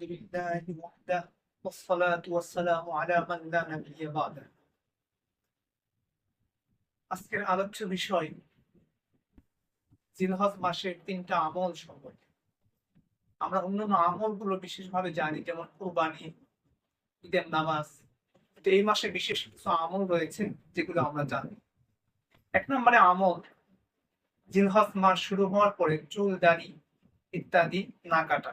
الحمد لله وحده والصلاة والسلام على من لا نبي بعده আজকের আলোচ্য বিষয় জিলহজ মাসের তিনটা আমল সম্পর্কে আমরা অন্যান্য আমলগুলো বিশেষভাবে জানি যেমন কোরবানি ঈদের নামাজ কিন্তু এই মাসে বিশেষ কিছু আমল রয়েছে যেগুলো আমরা জানি এক নম্বরে আমল জিলহজ মাস শুরু হওয়ার পরে চুল দাড়ি ইত্যাদি না কাটা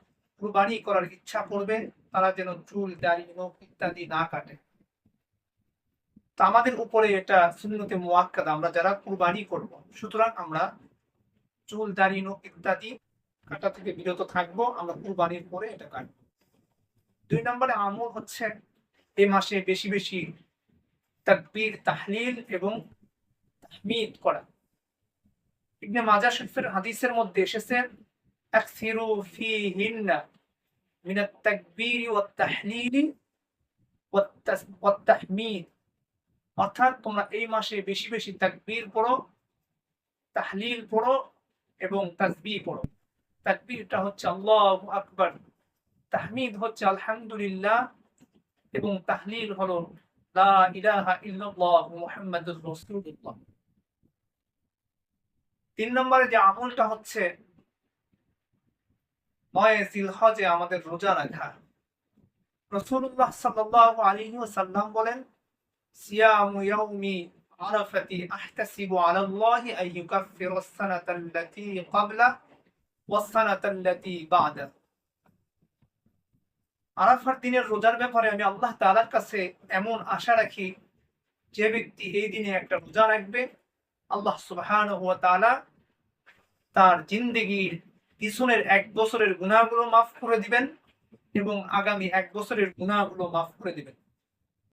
কুরবানি করার ইচ্ছা করবে, তারা যেন চুল, দাড়ি, নখ ইত্যাদি না কাটে। তা আমাদের উপরে এটা সুন্নতে মুয়াক্কাদ, আমরা যারা কুরবানি করব, সুতরাং আমরা চুল, দাড়ি, নখ ইত্যাদি কাটা থেকে বিরত থাকব, আমরা কুরবানির পরে এটা কাটব। দুই নম্বরে আমল হচ্ছে এই মাসে বেশি বেশি তাকবীর, তাহলিল এবং তাহমিদ করা। ইবনে মাজা শরীফের হাদিসের মধ্যে এসেছে, আকসিরু ফিহিন্না من التكبير والتحليل والتس- والتحميد অর্থাৎ তোমরা এই মাসে বেশি বেশি তাকবীর পড়ো তাহলিল পড়ো এবং তাসবিহ পড়ো তাকবীরটা হচ্ছে আল্লাহু আকবার তাহমিদ হচ্ছে আলহামদুলিল্লাহ এবং তাহলিল হলো লা ইলাহা ইল্লাল্লাহ মুহাম্মাদুর রাসূলুল্লাহ তিন নম্বরে যে আমলটা হচ্ছে নয় জিলহজে আমাদের রোজা রাখা। রসুল্লাহ সাল্লাল্লাহু আলাইহি ওয়াসাল্লাম বলেন ইয়াউমি আরাফাতি আহতাসিবু আলাল্লাহি আস-সানাতা আল্লাতী ক্বাবলা ওয়াস-সানাতা আল্লাতী বা'দা। আরাফার দিনের রোজার ব্যাপারে আমি আল্লাহ তাআলার কাছে এমন আশা রাখি, যে ব্যক্তি এই দিনে একটা রোজা রাখবে, আল্লাহ সুবহানাহু ওয়া তাআলা তার জিন্দেগীর পিছনের এক বছরের গুণাগুলো মাফ করে দিবেন এবং আগামী এক বছরের গুণাগুলো মাফ করে দিবেন।